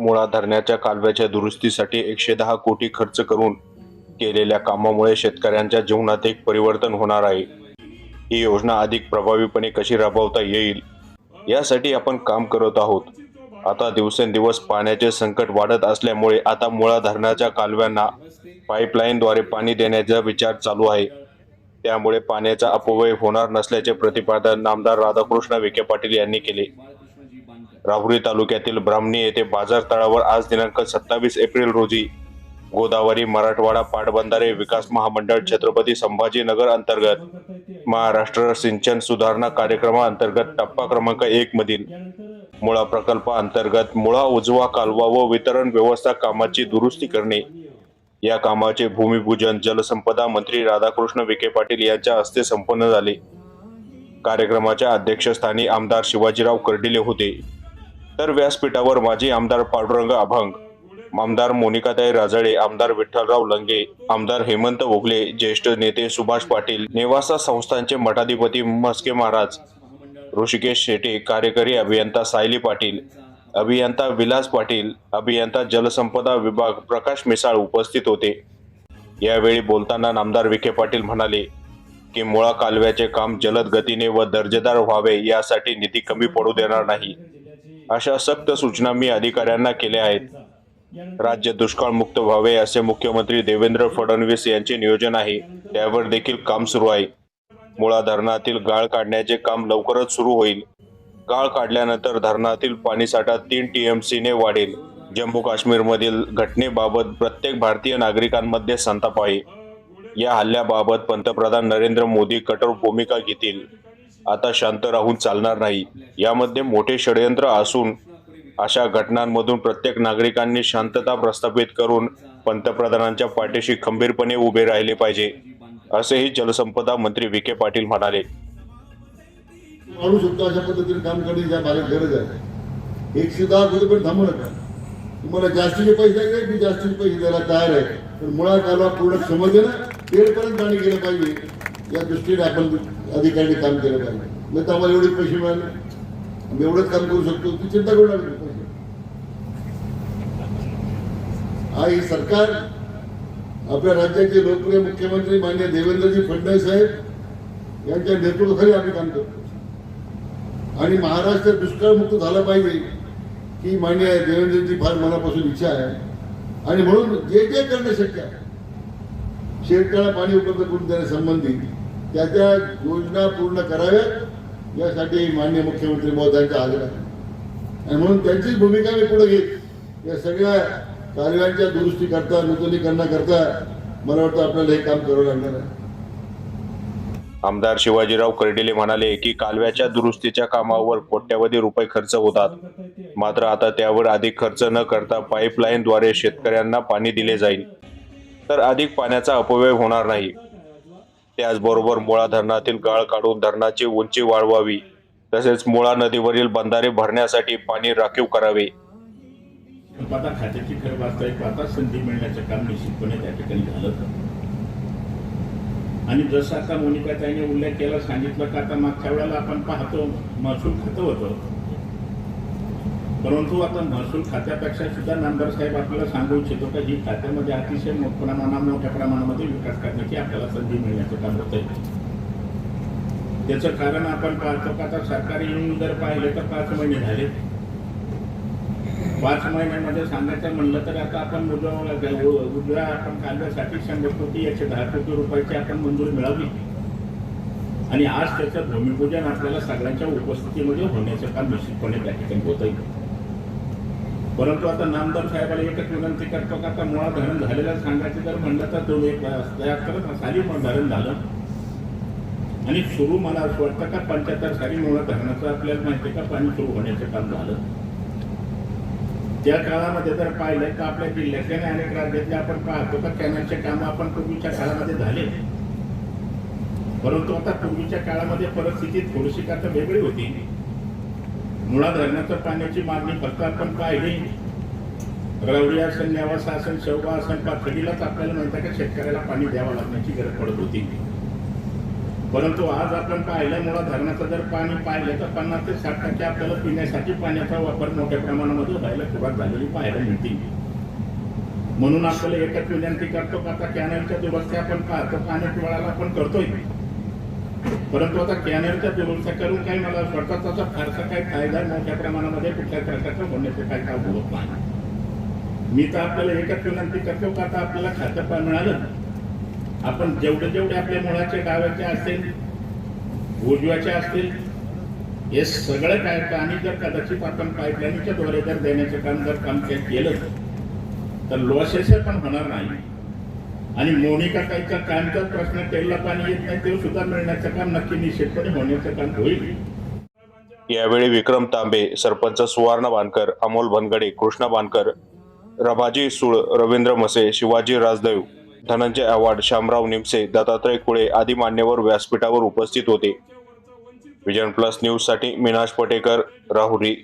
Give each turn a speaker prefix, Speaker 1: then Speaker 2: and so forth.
Speaker 1: मुळा धरणाच्या कालव्याच्या दुरुस्तीसाठी एकशे दहा कोटी खर्च करून केलेल्या कामामुळे शेतकऱ्यांच्या जीवनात एक परिवर्तन होणार आहे. ही योजना अधिक प्रभावीपणे कशी राबवता येईल यासाठी आपण काम करत आहोत. आता दिवसेंदिवस पाण्याचे संकट वाढत असल्यामुळे आता मुळा धरणाच्या कालव्यांना पाईपलाईनद्वारे पाणी देण्याचा विचार चालू आहे. त्यामुळे पाण्याचा अपव्यय होणार नसल्याचे प्रतिपादन नामदार राधाकृष्ण विखे पाटील यांनी केले. राहुरी तालुक्यातील ब्राह्मणी येथे बाजार तळावर आज दिनांक सत्तावीस एप्रिल रोजी गोदावरी मराठवाडा पाटबंधारे विकास महामंडळ छत्रपती संभाजीनगर अंतर्गत महाराष्ट्र सिंचन सुधारणा कार्यक्रमाअंतर्गत टप्पा क्रमांक एक मधील मुळा प्रकल्प अंतर्गत मुळा उजवा कालवा व वितरण व्यवस्था कामाची दुरुस्ती करणे. या कामाचे भूमिपूजन जलसंपदा मंत्री राधाकृष्ण विखे पाटील यांच्या हस्ते संपन्न झाले. कार्यक्रमाच्या अध्यक्षस्थानी आमदार शिवाजीराव कर्डिले होते. तर व्यासपीठावर माजी आमदार पांडुरंग अभंग आमदार मोनिकाताई राजळे आमदार विठ्ठलराव लंगे आमदार हेमंत ओगले ज्येष्ठ नेते सुभाष पाटील नेवासा संस्थांचे मठाधिपती मस्के महाराज ऋषिकेश शेटे कार्यकारी अभियंता सायली पाटील अभियंता विलास पाटील अभियंता जलसंपदा विभाग प्रकाश मिसाळ उपस्थित होते. यावेळी बोलताना नामदार विखे पाटील म्हणाले की मुळा कालव्याचे काम जलद गतीने व दर्जेदार व्हावे यासाठी निधी कमी पडू देणार नाही. अशा सक्त सूचना मी अधिकाऱ्यांना केल्या आहेत. राज्य दुष्काळमुक्त व्हावे असे मुख्यमंत्री देवेंद्र फडणवीस यांचे नियोजन आहे. त्यावर देखील काम सुरू आहे. मुळा धरणातील गाळ काढण्याचे काम लवकरच सुरू होईल. गाळ काढल्यानंतर धरणातील पाणीसाठा तीन टी एम सीने वाढेल. जम्मू काश्मीरमधील घटनेबाबत प्रत्येक भारतीय नागरिकांमध्ये संताप आहे. या हल्ल्याबाबत पंतप्रधान नरेंद्र मोदी कठोर भूमिका घेतील. आता शांत राहून चालणार नाही. यामध्ये मोठे षडयंत्र असून अशा घटनांमधून प्रत्येक नागरिकांनी शांतता प्रस्थापित करून पंतप्रधानांच्या पाठीशी खंबीरपणे उभे राहिले पाहिजे असेही जलसंपदा मंत्री विखे पाटील म्हणाले.
Speaker 2: माणू शकतो अशा पद्धतीने काम करणे ज्या भागात गरज आहे. एकशे दहा कोटी पण थांबू नका. तुम्हाला जास्तीचे पैसे द्यायचे मी जास्तीचे पैसे द्यायला तयार आहे. पण मुळात कालवा पूर्ण समजलं ना? तेरपर्यंत पाणी गेलं पाहिजे. या दृष्टीने आपण अधिकाऱ्यांनी काम केलं पाहिजे. नाही तर आम्हाला एवढे पैसे मिळाले. आम्ही एवढंच काम करू शकतो ती चिंता करू लागली. पाहिजे हा सरकार आपल्या राज्याचे लोकप्रिय मुख्यमंत्री मान्य देवेंद्रजी फडणवीस साहेब यांच्या नेतृत्वाखाली आम्ही काम करतो. आणि महाराष्ट्र दुष्काळमुक्त झाला पाहिजे ही मान्य देवेंद्रजी फार मनापासून इच्छा आहे. आणि म्हणून जे जे करणं शक्य आहे शेतकऱ्याला पाणी उपलब्ध करून देण्यासंबंधी त्या त्या योजना पूर्ण कराव्यात यासाठी मान्य मुख्यमंत्री महोदयांचा आग्रह आणि म्हणून त्यांचीच भूमिका मी पुढे घेत या सगळ्या कार्यांच्या दुरुस्ती करता नूतनीकरणाकरता मला वाटतं आपल्याला हे काम करावं लागणार आहे.
Speaker 1: आमदार शिवाजीराव कर्डिले म्हणाले की कालव्याच्या दुरुस्तीच्या कामावर कोट्यवधी रुपये खर्च होतात. मात्र आता त्यावर अधिक खर्च न करता पाईपलाईनद्वारे शेतकऱ्यांना पाणी दिले जाईल. तर अधिक पाण्याचा अपव्यय होणार नाही. त्याचबरोबर मुळा धरणातील गाळ काढून धरणाची उंची वाढवावी. तसेच मुळा नदीवरील बंधारे भरण्यासाठी पाणी राखीव करावे.
Speaker 3: आता खात्याची खरं वास्तविक आता संधी मिळण्याचं काम निश्चितपणे त्या ठिकाणी झालं आणि जसं आता मोनिका ताईने उल्लेख केला सांगितलं का आता मागच्या वेळेला आपण पाहतो महसूल खातं होतं. परंतु आता महसूल खात्यापेक्षा सुद्धा नामदार साहेब आपल्याला सांगू इच्छितो का ही खात्यामध्ये अतिशय मोठ्या प्रमाणात मोठ्या प्रमाणामध्ये विकास करण्याची आपल्याला संधी मिळण्याचं काम होत आहे त्याचं कारण आपण पाहतो का आता सरकारी येऊन जर पाहिले तर पाच महिने झाले. पाच महिन्यामध्ये सांगायचं म्हणलं तर आता आपण उजव्या आपण कालव्यासाठी शंभर कोटी एकशे दहा कोटी रुपयाची आपण मंजुरी मिळावी. आणि आज त्याचं भूमिपूजन आपल्याला सगळ्यांच्या उपस्थितीमध्ये होण्याचं काम निश्चितपणे त्या ठिकाणी होत आहे परंतु आता नामदार साहेबाला एकच विनंती करतो का आता मुळा धरण झालेलं सांगायचं जर म्हणलं तर दोन एक तयार करत साली पण धरण झालं. आणि सुरू मला असं वाटतं का पंच्याहत्तर साली मुळा धरणाचं आपल्याला माहिती आहे का पाणी सुरू होण्याचं काम झालं. त्या काळामध्ये जर पाहिलं तर आपल्या जिल्ह्यातल्या आणि अनेक राज्यातले आपण पाहतो का कॅनलचे कामं आपण पूर्वीच्या काळामध्ये झाले. परंतु आता पूर्वीच्या काळामध्ये परिस्थिती थोडीशी का तर वेगळी होती. मुळात धरणाच्या पाण्याची मागणी फक्त आपण पाहिली रवडी असेल नेवासा असेल शेवगा असेल पाथडीलाच आपल्याला म्हणतात का शेतकऱ्याला पाणी द्यावं लागण्याची गरज पडत होती. परंतु आज आपण पाहिलं मुळात धरणाचं जर पाणी पाहिलं तर पन्नास ते साठ टक्के आपल्याला पिण्यासाठी पाण्याचा वापर मोठ्या प्रमाणामध्ये व्हायला सुरुवात झालेली पाहायला मिळते. म्हणून आपल्याला एकच विनंती करतो का आता कॅनलच्या दुरुस्ती आपण पाहतो पाणी पिवळाला आपण करतोय. परंतु आता कॅनलच्या दुरुस्त्या करून काही मला स्वतःचा फारसा काही फायदा मोठ्या प्रमाणामध्ये कुठल्याच प्रकारचा होण्याचं काही काम होत नाही. मी तर आपल्याला एकच विनंती करतो का आता आपल्याला खातं पा मिळालं. आपण जेवढे जेवढे आपल्या मुळाचे डाव्याचे असतील उजव्याचे असतील हे सगळं काय आणि जर कदाचित आपण पाईपलाईनच्या द्वारे जर देण्याचं काम जर काम केलं तर लॉसेस पण होणार नाही. आणि मोनिका काहीचा कायमचाच प्रश्न तेलला पाणी येत नाही ते सुद्धा मिळण्याचं काम नक्की निश्चितपणे होण्याचं काम होईल.
Speaker 1: यावेळी विक्रम तांबे सरपंच सुवर्ण बानकर अमोल भनगडे कृष्णा बानकर रभाजी सुळ रवींद्र मसे शिवाजी राजदेव धनंजय आव्हाड शामराव निमसे दत्तात्रय कुळे आदी मान्यवर व्यासपीठावर उपस्थित होते. विजन प्लस न्यूजसाठी मीनाश पटेकर राहुरी.